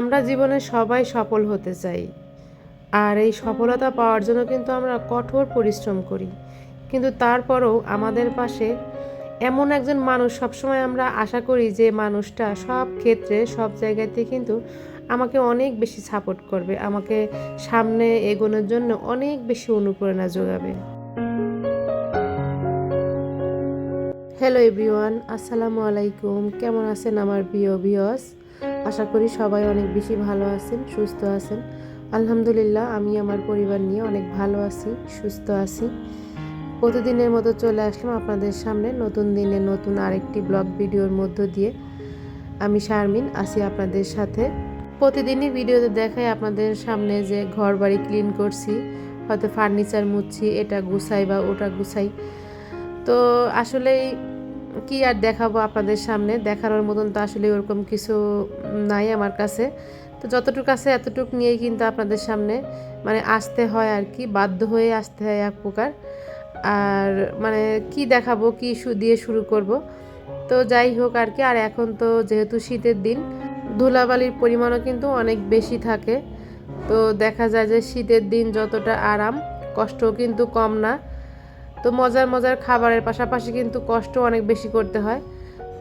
আমরা জীবনে সবাই সফল হতে চাই। আর এই সফলতা পাওয়ার জন্য কিন্তু আমরা কঠোর পরিশ্রম করি। কিন্তু তারপরও আমাদের পাশে এমন একজন মানুষ সবসময় আমরা আশা করি যে মানুষটা সব ক্ষেত্রে, সব জায়গাতে কিন্তু আমাকে অনেক বেশি সাপোর্ট করবে, আমাকে সামনে এগোনোর জন্য অনেক বেশি অনুপ্রেরণা যোগাবে। হ্যালো এভরিওয়ান আসসালামু আলাইকুম। কেমন আছেন আমার প্রিয় বিয়স আশা করি সবাই অনেক বেশি ভালো আছেন, সুস্থ আছেন। আলহামদুলিল্লাহ, আমি আমার পরিবার নিয়ে অনেক ভালো আছি, সুস্থ আছি। প্রতিদিনের মতো চলে আসলাম আপনাদের সামনে নতুন দিনে নতুন আরেকটি ব্লগ ভিডিওর মধ্য দিয়ে। আমি শারমিন, আছি আপনাদের সাথে। প্রতিদিনই ভিডিওতে দেখাই আপনাদের সামনে যে ঘর বাড়ি ক্লিন করছি, হয়তো ফার্নিচার মুছছি, এটা গুছাই বা ওটা গুছাই। তো আসলেই কি আর দেখাবো আপনাদের সামনে? দেখানোর মতন তো আসলে ওরকম কিছু নাই আমার কাছে। তো যতটুকু আছে এতটুকু নিয়েই কিন্তু আপনাদের সামনে মানে আসতে হয় আর কি, বাধ্য হয়ে আসতে হয় এক প্রকার। আর মানে কি দেখাবো, কি দিয়ে শুরু করব? তো যাই হোক আর কি, আর এখন তো যেহেতু শীতের দিন, ধুলাবালির পরিমাণও কিন্তু অনেক বেশি থাকে। তো দেখা যায় যে শীতের দিন যতটা আরাম, কষ্টও কিন্তু কম না। তো মজার মজার খাবারের পাশাপাশি কিন্তু কষ্ট অনেক বেশি করতে হয়।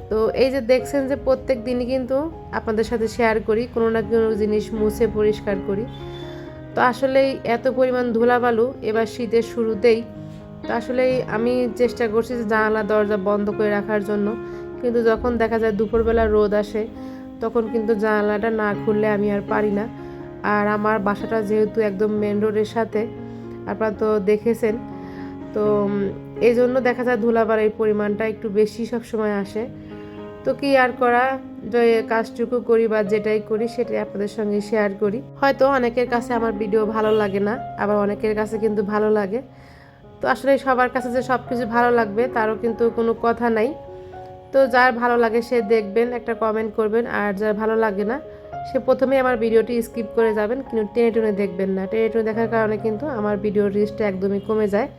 তো এই যে দেখছেন যে প্রত্যেক দিনই কিন্তু আপনাদের সাথে শেয়ার করি, কোনো না কোনো জিনিস মুছে পরিষ্কার করি। তো আসলেই এত পরিমাণ ধুলাবালু এবার শীতের শুরুতেই। তো আসলেই আমি চেষ্টা করছি যে জানালা, দরজা বন্ধ করে রাখার জন্য। কিন্তু যখন দেখা যায় দুপুরবেলা রোদ আসে, তখন কিন্তু জানালাটা না খুললে আমি আর পারি না। আর আমার বাসাটা যেহেতু একদম মেন রোডের সাথে, আপনারা তো দেখেছেন। তো এই জন্য দেখা যায় ধুলাবালির পরিমাণটা একটু বেশি সব সময় আসে। তো কি আর করা, যে কাজটুকু করি বা যেটাই করি সেটাই আপনাদের সঙ্গে শেয়ার করি। হয়তো অনেকের কাছে আমার ভিডিও ভালো লাগে না, আবার অনেকের কাছে কিন্তু ভালো লাগে। তো আসলে সবার কাছে যে সব কিছু ভালো লাগবে তারও কিন্তু কোনো কথা নাই। তো যার ভালো লাগে সে দেখবেন, একটা কমেন্ট করবেন, আর যার ভালো লাগে না, সে প্রথমে আমার ভিডিওটি স্কিপ করে যাবেন, কিন্তু টেনে টেনে দেখবেন না। টেনে টেনে দেখার কারণে কিন্তু আমার ভিডিওর রিচটা একদমই কমে যায়।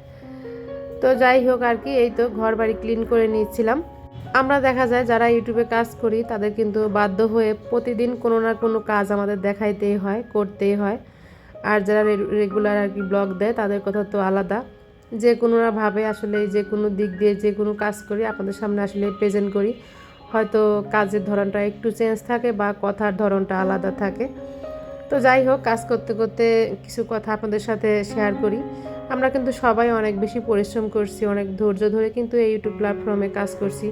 তো যাই হোক আর কি, এই তো ঘর বাড়ি ক্লিন করে নিচ্ছিলাম আমরা দেখা যায় যারা ইউটিউবে কাজ করি, তাদের কিন্তু বাধ্য হয়ে প্রতিদিন কোনো না কোনো কাজ আমাদের দেখাইতেই হয়, করতেই হয়। আর যারা রেগুলার আর কি ব্লগ দেয়, তাদের কথা তো আলাদা। যে কোনোভাবে আসলে যে কোনো দিক দিয়ে যে কোনো কাজ করি, আপনাদের সামনে আসলে প্রেজেন্ট করি। হয়তো কাজের ধরনটা একটু চেঞ্জ থাকে বা কথার ধরনটা আলাদা থাকে। তো যাই হোক, কাজ করতে করতে কিছু কথা আপনাদের সাথে শেয়ার করি। আমরা কিন্তু সবাই অনেক বেশি পরিশ্রম করছি, অনেক ধৈর্য ধরে কিন্তু এই ইউটিউব প্ল্যাটফর্মে কাজ করছি।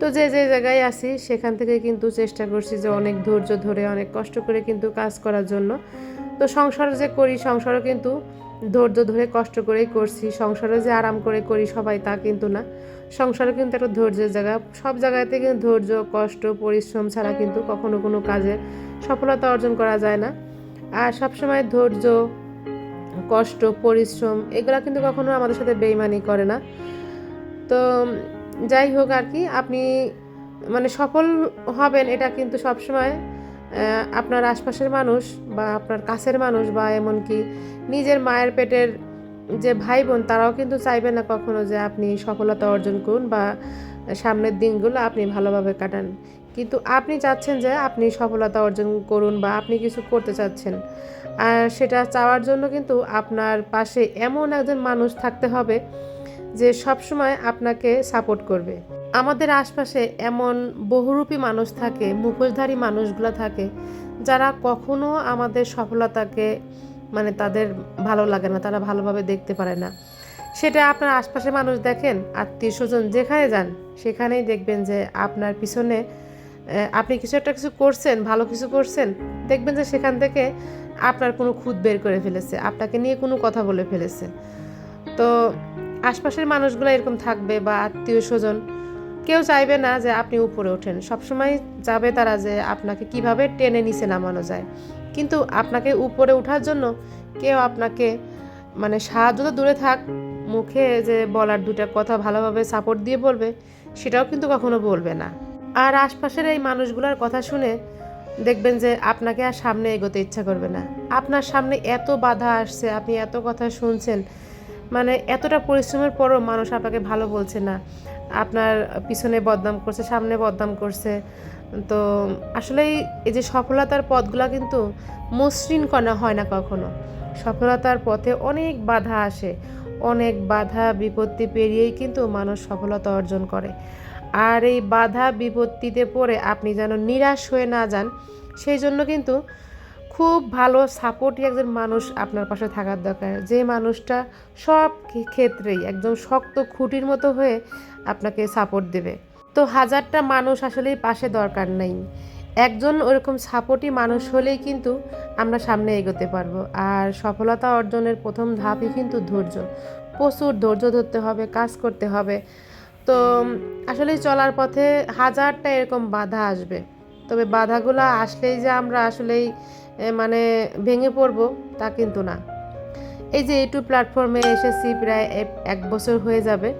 তো যে যে জায়গায় আছি, সেখান থেকে কিন্তু চেষ্টা করছি যে অনেক ধৈর্য ধরে, অনেক কষ্ট করে কিন্তু কাজ করার জন্য। তো সংসার যে করি, সংসারও কিন্তু ধৈর্য ধরে, কষ্ট করেই করছি। সংসারে যে আরাম করে করি সবাই তা কিন্তু না। সংসারে কিন্তু একটা ধৈর্যের জায়গা। সব জায়গাতে কিন্তু ধৈর্য, কষ্ট, পরিশ্রম ছাড়া কিন্তু কখনো কোনো কাজে সফলতা অর্জন করা যায় না। আর সবসময় ধৈর্য কষ্ট, পরিশ্রম, এগুলো কিন্তু কখনো আমাদের সাথে বেইমানি করে না। তো যাই হোক আর কি, আপনি মানে সফল হবেন এটা কিন্তু সবসময় আপনার আশপাশের মানুষ বা আপনার কাছের মানুষ বা এমনকি নিজের মায়ের পেটের যে ভাই বোন তারাও কিন্তু চাইবে না কখনো যে আপনি সফলতা অর্জন করুন বা সামনের দিনগুলো আপনি ভালোভাবে কাটান। কিন্তু আপনি চাচ্ছেন যে আপনি সফলতা অর্জন করুন বা আপনি কিছু করতে চাচ্ছেন। আর সেটা চাওয়ার জন্য কিন্তু আপনার পাশে এমন একজন মানুষ থাকতে হবে যে সবসময় আপনাকে সাপোর্ট করবে। আমাদের আশপাশে এমন বহুরূপী মানুষ থাকে, মুখোশধারী মানুষগুলো থাকে, যারা কখনো আমাদের সফলতাকে মানে তাদের ভালো লাগে না, তারা ভালোভাবে দেখতে পারে না। সেটা আপনার আশপাশে মানুষ দেখেন, আত্মীয় স্বজন যেখানে যান, সেখানেই দেখবেন যে আপনার পিছনে আপনি কিছু একটা কিছু করছেন, ভালো কিছু করছেন, দেখবেন যে সেখান থেকে আপনার কোনো খুদ বের করে ফেলেছে, আপনাকে নিয়ে কোনো কথা বলে ফেলেছে। তো আশপাশের মানুষগুলো এরকম থাকবে বা আত্মীয় স্বজন, কেউ চাইবে না যে আপনি উপরে ওঠেন। সবসময় যাবে তারা যে আপনাকে কীভাবে টেনে নিচে নামানো যায়। কিন্তু আপনাকে উপরে ওঠার জন্য কেউ আপনাকে মানে সাহায্য তো দূরে থাক, মুখে যে বলার দুটা কথা ভালোভাবে সাপোর্ট দিয়ে বলবে, সেটাও কিন্তু কখনো বলবে না। আর আশপাশের এই মানুষগুলোর কথা শুনে দেখবেন যে আপনাকে আর সামনে এগোতে ইচ্ছা করবে না। আপনার সামনে এত বাধা আসছে, আপনি এত কথা শুনছেন মানে এতটা পরিশ্রমের পরও মানুষ আপনাকে ভালো বলছে না। আপনার পিছনে বদনাম করছে, সামনে বদনাম করছে তো আসলেই এই যে সফলতার পথগুলো কিন্তু মসৃণ করা হয় না কখনো। সফলতার পথে অনেক বাধা আসে, অনেক বাধা বিপত্তি পেরিয়েই কিন্তু মানুষ সফলতা অর্জন করে। আর এই বাধা বিপত্তিতে পড়ে আপনি যেন নিরাশ হয়ে না যান, সেই জন্য কিন্তু খুব ভালো সাপোর্টই একজন মানুষ আপনার পাশে থাকার দরকার। যে মানুষটা সব ক্ষেত্রেই একদম শক্ত খুঁটির মতো হয়ে আপনাকে সাপোর্ট দেবে। তো হাজারটা মানুষ আসলেই পাশে দরকার নেই। একজন ওরকম সাপোর্টই মানুষ হলেই কিন্তু আমরা সামনে এগোতে পারব। আর সফলতা অর্জনের প্রথম ধাপই কিন্তু ধৈর্য। প্রচুর ধৈর্য ধরতে হবে, কাজ করতে হবে। তো আসলে চলার পথে হাজারটা এরকম বাধা আসবে। তবে বাধাগুলো আসলেই যে আমরা আসলেই মানে ভেঙে পড়ব তা কিন্তু না। এই যে ইউটিউব প্ল্যাটফর্মে এসেছি প্রায় এক বছর হয়ে যাবে।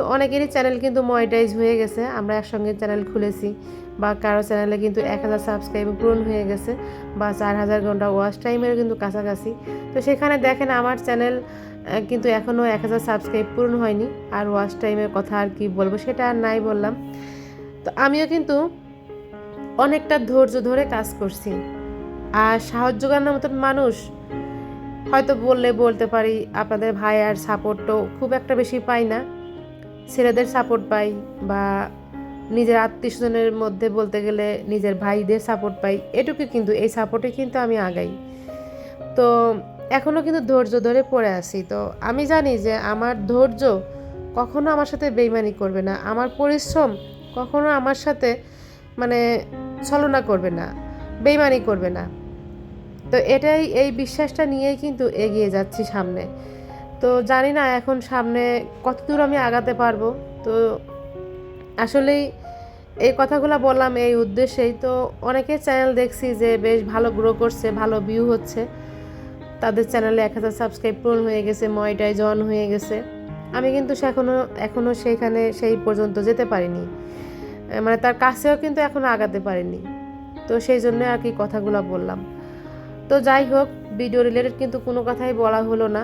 তো অনেকেরই চ্যানেল কিন্তু মনিটাইজ হয়ে গেছে। আমরা একসঙ্গে চ্যানেল খুলেছি বা কারও চ্যানেলে কিন্তু এক হাজার সাবস্ক্রাইব পূরণ হয়ে গেছে বা চার হাজার ঘণ্টা ওয়াচ টাইমের কিন্তু কাছাকাছি। তো সেখানে দেখেন আমার চ্যানেল কিন্তু এখনও এক হাজার সাবস্ক্রাইব পূরণ হয়নি। আর ওয়াচ টাইমের কথা আর কি বলব সেটা আর নাই বললাম। তো আমিও কিন্তু অনেকটা ধৈর্য ধরে কাজ করছি। আর সাহায্য জোগানোর মতন মানুষ হয়তো বললে বলতে পারি, আপনাদের ভাই আর সাপোর্টও খুব একটা বেশি পাই না। ছেলেদের সাপোর্ট পাই বা নিজের আত্মীয় স্বজনের মধ্যে বলতে গেলে নিজের ভাইদের সাপোর্ট পাই, এটুকু কিন্তু, এই সাপোর্টে কিন্তু আমি আগাই। তো এখনও কিন্তু ধৈর্য ধরে পড়ে আছি। তো আমি জানি যে আমার ধৈর্য কখনো আমার সাথে বেইমানি করবে না, আমার পরিশ্রম কখনো আমার সাথে মানে ছলনা করবে না, বেইমানি করবে না। তো এটাই, এই বিশ্বাসটা নিয়েই কিন্তু এগিয়ে যাচ্ছি সামনে। তো জানি না এখন সামনে কত দূর আমি আগাতে পারব। তো আসলেই এই কথাগুলো বললাম এই উদ্দেশ্যেই। তো অনেকের চ্যানেল দেখছি যে বেশ ভালো গ্রো করছে, ভালো ভিউ হচ্ছে। তাদের চ্যানেলে এক হাজার সাবস্ক্রাইব পূরণ হয়ে গেছে ময়টায় জন হয়ে গেছে। আমি কিন্তু এখনও এখনও সেইখানে সেই পর্যন্ত যেতে পারিনি। মানে তার কাছেও কিন্তু এখনও আগাতে পারিনি। তো সেই জন্য আর কি কথাগুলো বললাম। তো যাই হোক ভিডিও রিলেটেড কিন্তু কোনো কথাই বলা হলো না।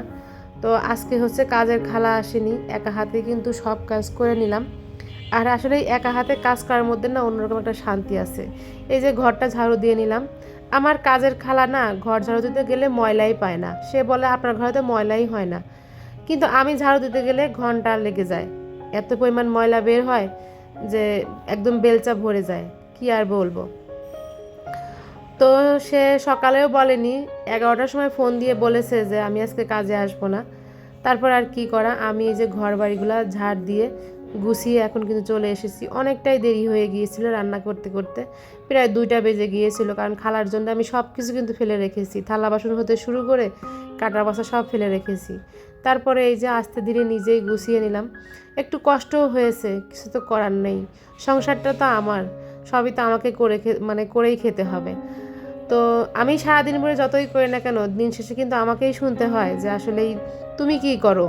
তো আজকে হচ্ছে কাজের খালা আসেনি, একা হাতে কিন্তু সব কাজ করে নিলাম। আর আসলে একা হাতে কাজ করার মধ্যে না অন্যরকম একটা শান্তি আছে। এই যে ঘরটা ঝাড়ু দিয়ে নিলাম। আমার কাজের খালা না ঘর ঝাড়ু দিতে গেলে ময়লাই পায় না। সে বলে, আপনার ঘরে তো ময়লাই হয় না। কিন্তু আমি ঝাড়ু দিতে গেলে ঘণ্টা লেগে যায়। এত পরিমাণ ময়লা বের হয় যে একদম বেলচা ভরে যায়। কি আর বলব? তো সে সকালেও বলেনি, এগারোটার সময় ফোন দিয়ে বলেছে যে আমি আজকে কাজে আসব না। তারপর আর কি করা, আমি এই যে ঘর বাড়িগুলো ঝাড় দিয়ে গুছিয়ে এখন কিন্তু চলে এসেছি। অনেকটাই দেরি হয়ে গিয়েছিল রান্না করতে করতে, প্রায় দুইটা বেজে গিয়েছিল, কারণ খালার জন্য আমি সব কিছু কিন্তু ফেলে রেখেছি। থালা বাসন হতে শুরু করে কাটা বাসা সব ফেলে রেখেছি। তারপরে এই যে আস্তে ধীরে নিজেই গুছিয়ে নিলাম। একটু কষ্টও হয়েছে, কিছু তো করার নেই। সংসারটা তো আমার। সবই তো আমাকে করে মানে করেই খেতে হবে। তো আমি সারাদিন ভরে যতই করি না কেন, দিন শেষে কিন্তু আমাকেই শুনতে হয় যে আসলেই তুমি কি করো?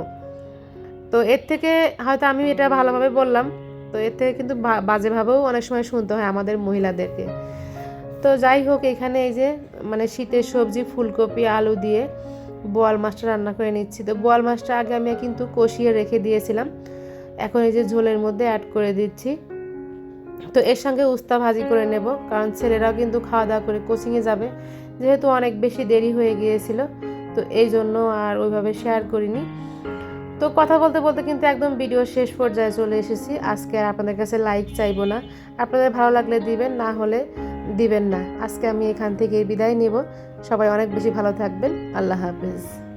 তো এর থেকে হয়তো আমি এটা ভালোভাবে বললাম। তো এর থেকে কিন্তু বাজেভাবেও অনেক সময় শুনতে হয় আমাদের মহিলাদেরকে। তো যাই হোক, এখানে এই যে মানে শীতের সবজি, ফুলকপি, আলু দিয়ে বোয়াল মাছটা রান্না করে নিচ্ছি। তো বোয়াল মাছটা আগে আমি কিন্তু কষিয়ে রেখে দিয়েছিলাম। এখন এই যে ঝোলের মধ্যে অ্যাড করে দিচ্ছি। তো এর সঙ্গে উস্তা ভাজি করে নেব, কারণ ছেলেরাও কিন্তু খাওয়া দাওয়া করে কোচিংয়ে যাবে। যেহেতু অনেক বেশি দেরি হয়ে গিয়েছিল, তো এই জন্য আর ওইভাবে শেয়ার করিনি। তো কথা বলতে বলতে কিন্তু একদম ভিডিও শেষ পর্যায়ে চলে এসেছি। আজকে আর আপনাদের কাছে লাইক চাইব না। আপনাদের ভালো লাগলে দিবেন, না হলে দিবেন না। আজকে আমি এখান থেকে বিদায় নেব। সবাই অনেক বেশি ভালো থাকবেন। আল্লাহ হাফেজ।